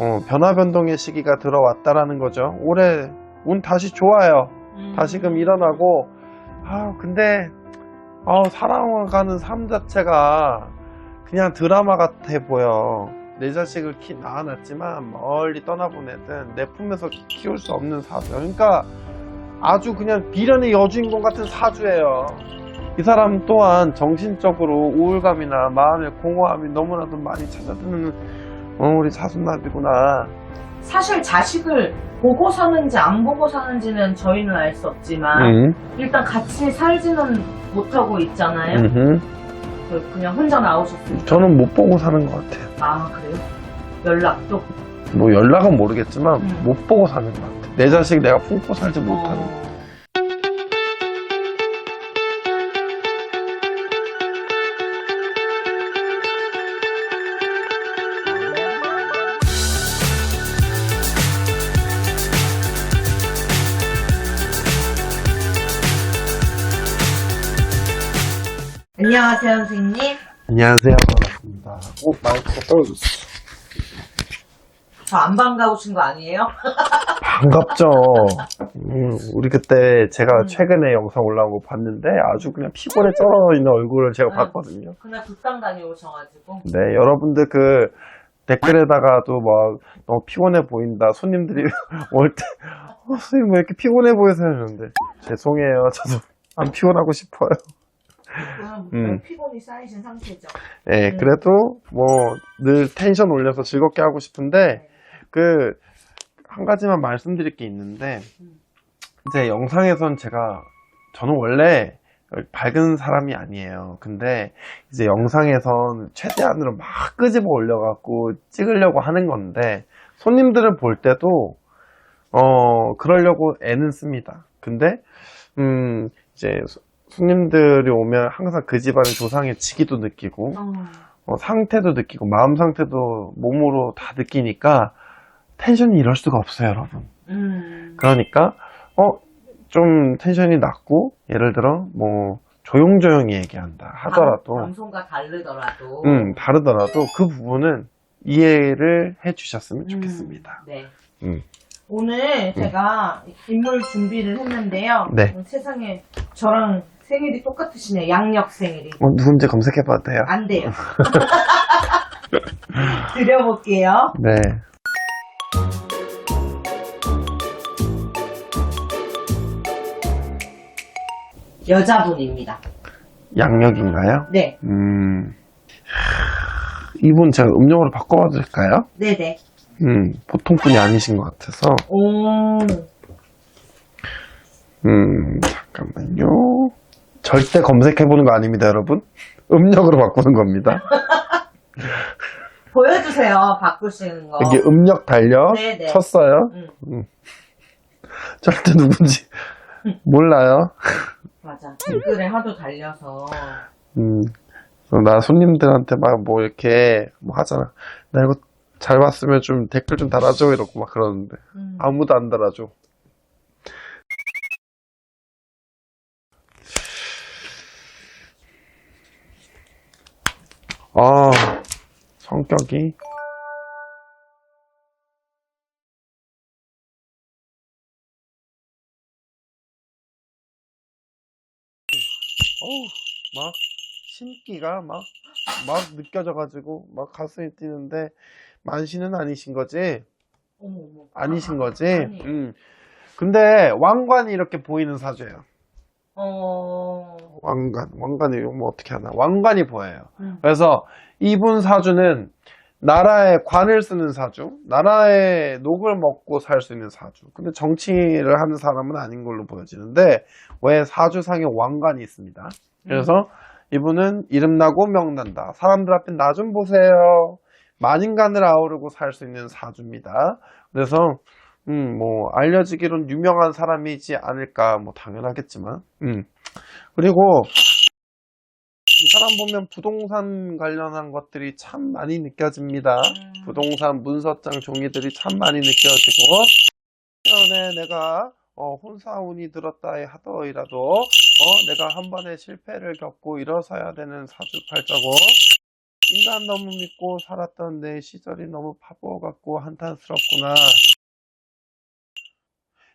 어, 변화 변동의 시기가 들어왔다라는 거죠. 올해 운 다시 좋아요. 음. 다시금 일어나고 아 근데 아 살아가는 삶 자체가 그냥 드라마 같아 보여. 내 자식을 키 낳아놨지만 멀리 떠나보내든 내 품에서 키울 수 없는 사주. 그러니까 아주 그냥 비련의 여주인공 같은 사주예요. 이 사람 또한 정신적으로 우울감이나 마음의 공허함이 너무나도 많이 찾아드는 어, 우리 사순나비구나. 사실 자식을 보고 사는지 안 보고 사는지는 저희는 알 수 없지만 응. 일단 같이 살지는 못하고 있잖아요. 음흠. 그- 그냥 혼자 나오셨으니까. 저는 못 보고 사는 것 같아요. 아 그래요? 연락도? 뭐 연락은 모르겠지만 음. 못 보고 사는 것 같아. 내 자식 내가 품고 살지 못하는. 어. 안녕하세요 선생님. 안녕하세요. 반갑습니다. 오 마이크가 떨어졌어. 저 안 반가우신 거 아니에요? 반갑죠. 음, 우리 그때 제가 음. 최근에 영상 올라온 거 봤는데 아주 그냥 피곤에 쩔어 있는 얼굴을 제가 음. 봤거든요. 그날 극장 다녀오셔가지고. 네, 여러분들 그 댓글에다가도 막 너무 피곤해 보인다. 손님들이 올 때, 어, 선생님 왜 이렇게 피곤해 보이세요? 이러는데 죄송해요. 저도 안 피곤하고 싶어요. 음. 피곤이 쌓이신 상태죠. 네, 음. 그래도 뭐 늘 텐션 올려서 즐겁게 하고 싶은데 그 한 가지만 말씀드릴 게 있는데 음. 이제 영상에선 제가 저는 원래 밝은 사람이 아니에요. 근데 이제 영상에선 최대한으로 막 끄집어 올려갖고 찍으려고 하는 건데 손님들을 볼 때도 어 그러려고 애는 씁니다. 근데 음 이제 소- 손님들이 오면 항상 그 집안의 조상의 치기도 느끼고 어. 어, 상태도 느끼고 마음 상태도 몸으로 다 느끼니까 텐션이 이럴 수가 없어요, 여러분. 음. 그러니까 어, 좀 텐션이 낮고 예를 들어 뭐 조용조용히 얘기한다 하더라도 방- 방송과 다르더라도. 음, 다르더라도 그 부분은 이해를 해 주셨으면 좋겠습니다. 네. 음. 오늘 제가 인물 준비를 했는데요. 네. 어, 세상에 저랑 생일이 똑같으시네요. 양력 생일이. 어, 누군지 검색해 봐도 돼요? 안 돼요. 드려볼게요. 네. 여자분입니다. 양력인가요? 네. 음. 이분 제가 음력으로 바꿔봐도 될까요? 네네. 음, 보통 분이 아니신 것 같아서. 오. 음, 잠깐만요. 절대 검색해보는 거 아닙니다, 여러분. 음력으로 바꾸는 겁니다. 보여주세요. 바꾸시는 거. 여기 음력 달려 어. 네네. 쳤어요. 음, 절대 누군지 몰라요. 맞아. 댓글에 하도 달려서. 음, 나 손님들한테 막 뭐 이렇게 뭐 하잖아. 나 이거 잘 봤으면 좀 댓글 좀 달아줘 이러고 막 그러는데 음. 아무도 안 달아줘. 아, 성격이 어우, 막 심기가 막, 막 느껴져가지고 막 가슴이 뛰는데 만신은 아니신 거지? 어머, 어머. 아니신 아, 거지? 아니에요. 음. 근데 왕관이 이렇게 보이는 사주예요. 어. 왕관, 왕관이 뭐 어떻게 하나? 왕관이 보여요. 음. 그래서 이분 사주는 나라의 관을 쓰는 사주, 나라의 녹을 먹고 살 수 있는 사주. 근데 정치를 하는 사람은 아닌 걸로 보여지는데 왜 사주상에 왕관이 있습니다. 그래서 이분은 이름 나고 명 난다. 사람들 앞에 나 좀 보세요. 만인간을 아우르고 살 수 있는 사주입니다. 그래서 음, 뭐 알려지기로는 유명한 사람이지 않을까 뭐 당연하겠지만. 음. 그리고 이 사람 보면 부동산 관련한 것들이 참 많이 느껴집니다. 음. 부동산 문서장 종이들이 참 많이 느껴지고 때문에 내가 어, 혼사운이 들었다 하더라도 어, 내가 한 번의 실패를 겪고 일어서야 되는 사주팔자고 인간 너무 믿고 살았던 내 시절이 너무 바보 같고 한탄스럽구나.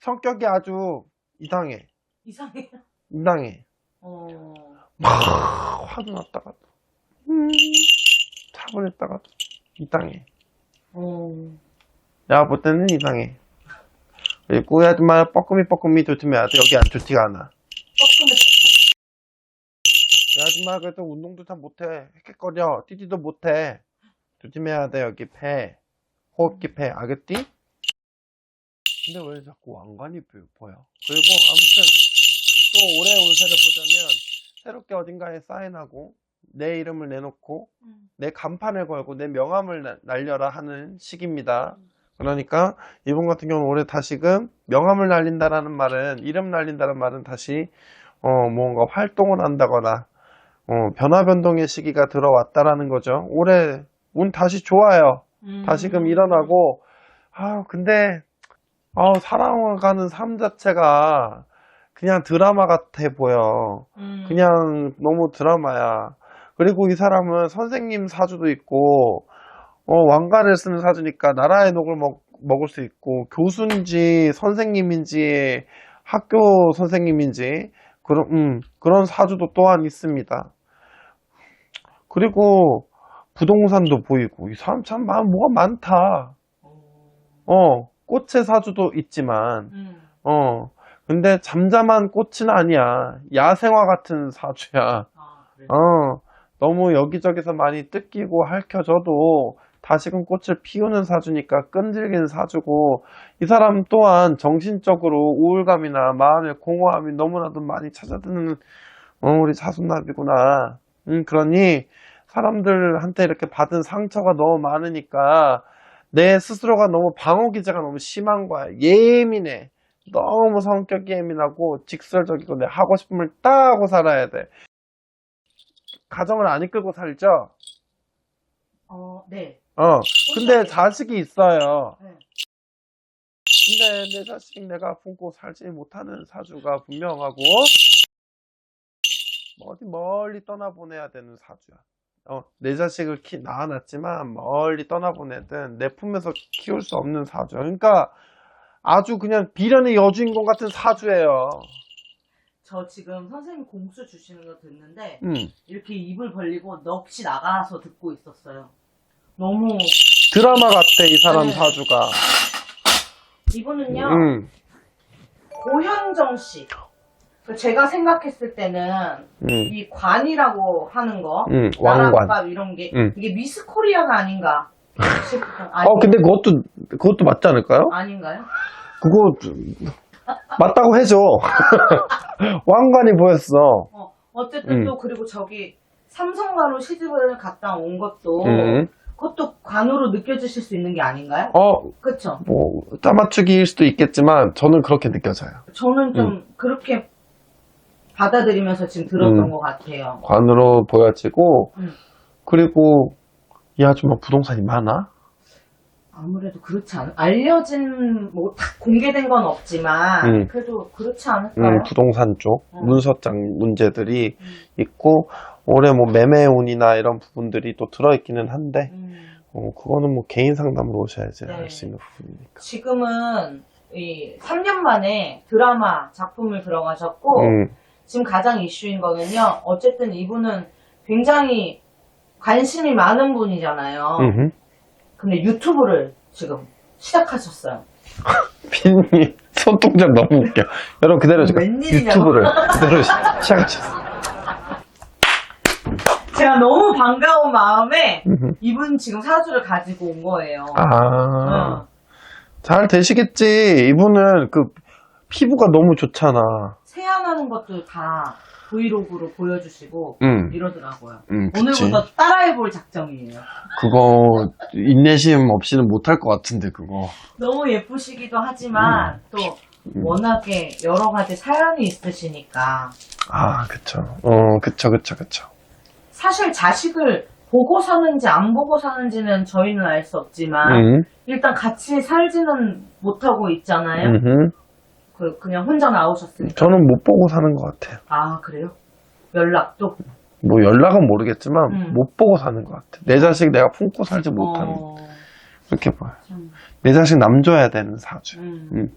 성격이 아주 이상해. 이상해요. 이상해. 어, 막 화도 났다가 음, 차분했다가 이상해. 어, 내가 볼 때는 이상해. 그리고 이 아줌마 뻐끔이 뻐끔이 조심해야 돼. 여기 안 좋지가 않아. 아줌마 그래도 운동도 잘 못해. 헥헥거려. 뛰지도 못해. 조심해야 돼. 여기 폐. 호흡기 폐. 알겠지? 근데 왜 자꾸 왕관이 보- 보여? 그리고 아무튼 또 올해 운세를 보자면 새롭게 어딘가에 사인하고 내 이름을 내놓고 음. 내 간판을 걸고 내 명함을 나- 날려라 하는 시기입니다. 그러니까 이분 같은 경우는 올해 다시금 명함을 날린다라는 말은 이름 날린다는 말은 다시 어 뭔가 활동을 한다거나 어 변화 변동의 시기가 들어왔다라는 거죠. 올해 운 다시 좋아요. 음. 다시금 일어나고 아 근데 아 살아가는 삶 자체가 그냥 드라마 같아 보여. 음. 그냥 너무 드라마야. 그리고 이 사람은 선생님 사주도 있고, 어, 왕가를 쓰는 사주니까 나라의 녹을 먹, 먹을 수 있고, 교수인지 선생님인지 학교 선생님인지 그런, 음, 그런 사주도 또한 있습니다. 그리고 부동산도 보이고, 이 사람 참 많, 뭐가 많다. 어, 어, 꽃의 사주도 있지만, 음. 어, 근데 잠잠한 꽃은 아니야. 야생화 같은 사주야. 아, 그래. 어, 너무 여기저기서 많이 뜯기고 핥혀져도 다시금 꽃을 피우는 사주니까 끈질긴 사주고 이 사람 또한 정신적으로 우울감이나 마음의 공허함이 너무나도 많이 찾아드는 어, 우리 사순나비구나. 음, 그러니 사람들한테 이렇게 받은 상처가 너무 많으니까 내 스스로가 너무 방어 기제가 너무 심한 거야. 예민해. 너무 성격이 예민하고 직설적이고 내 하고 싶음을 딱 하고 살아야 돼. 가정을 안 이끌고 살죠? 어, 네. 어. 근데. 자식이 있어요. 네. 근데 내 자식 내가 품고 살지 못하는 사주가 분명하고 어디 멀리 떠나보내야 되는 사주야. 어, 내 자식을 키, 낳아놨지만 멀리 떠나보내든 내 품에서 키울 수 없는 사주야. 그러니까 아주 그냥 비련의 여주인공 같은 사주예요. 저 지금 선생님 공수 주시는 거 듣는데 음. 이렇게 입을 벌리고 넋이 나가서 듣고 있었어요. 너무 드라마 같아 이 사람 네. 사주가. 이분은요 음. 고현정 씨. 그 제가 생각했을 때는 음. 이 관이라고 하는 거, 음. 왕관. 나라밥 이런 게 음. 이게 미스 코리아가 아닌가 싶어. 아니, 어, 근데 그것도, 그것도 맞지 않을까요? 아닌가요? 그거, 맞다고 해줘. 왕관이 보였어. 어, 어쨌든 음. 또 그리고 저기 삼성가로 시집을 갔다 온 것도 음. 그것도 관으로 느껴지실 수 있는 게 아닌가요? 어, 그쵸? 뭐, 짜맞추기일 수도 있겠지만, 저는 그렇게 느껴져요. 저는 좀 그렇게 받아들이면서 지금 들었던 음. 것 같아요. 관으로 보여지고, 음. 그리고, 이 아줌마 부동산이 많아? 아무래도 그렇지 않, 알려진, 뭐, 다 공개된 건 없지만, 음. 그래도 그렇지 않을까요? 음, 부동산 쪽, 음. 문서장 문제들이 음. 있고, 올해 뭐 매매운이나 이런 부분들이 또 들어있기는 한데, 음. 어, 그거는 뭐 개인 상담으로 오셔야지 네. 알수 있는 부분이니까. 지금은 이 3년 만에 드라마 작품을 들어가셨고, 음, 지금 가장 이슈인 거는요, 어쨌든 이분은 굉장히 관심이 많은 분이잖아요. 음흠. 근데 유튜브를 지금 시작하셨어요. 피디님 손동작 너무 웃겨. 여러분 그대로 지금 웬일이냐고. 유튜브를 그대로 시- 시작하셨어요. 제가 너무 반가운 마음에 음흠. 이분 지금 사주를 가지고 온 거예요. 아, 어. 잘 되시겠지. 이분은 그 피부가 너무 좋잖아. 세안하는 것도 다 브이로그로 보여주시고 음, 이러더라고요. 음, 그치. 오늘부터 따라해볼 작정이에요. 그거 인내심 없이는 못할 것 같은데 그거. 너무 예쁘시기도 하지만 또 음. 워낙에 여러 가지 사연이 있으시니까 아, 그쵸. 어, 그쵸, 그쵸, 그쵸. 사실 자식을 보고 사는지 안 보고 사는지는 저희는 알 수 없지만 음, 일단 같이 살지는 못하고 있잖아요. 음흠. 그 그냥 혼자 나오셨으니까. 저는 못 보고 사는 것 같아요. 아 그래요? 연락도 뭐 연락은 모르겠지만 음. 못 보고 사는 것 같아. 내 자식 내가 품고 살지 못하는 어, 그렇게 보여. 참, 내 자식 남줘야 되는 사주. 음. 음.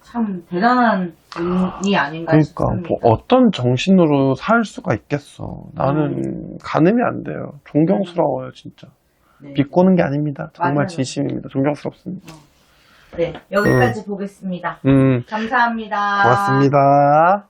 참 대단한 분이 아닌가 그러니까 싶습니다. 뭐 어떤 정신으로 살 수가 있겠어. 나는 가늠이 안 돼요. 존경스러워요 진짜. 네. 비꼬는 게 아닙니다. 정말 맞아요. 진심입니다. 존경스럽습니다. 네, 여기까지 보겠습니다. 음, 감사합니다. 고맙습니다.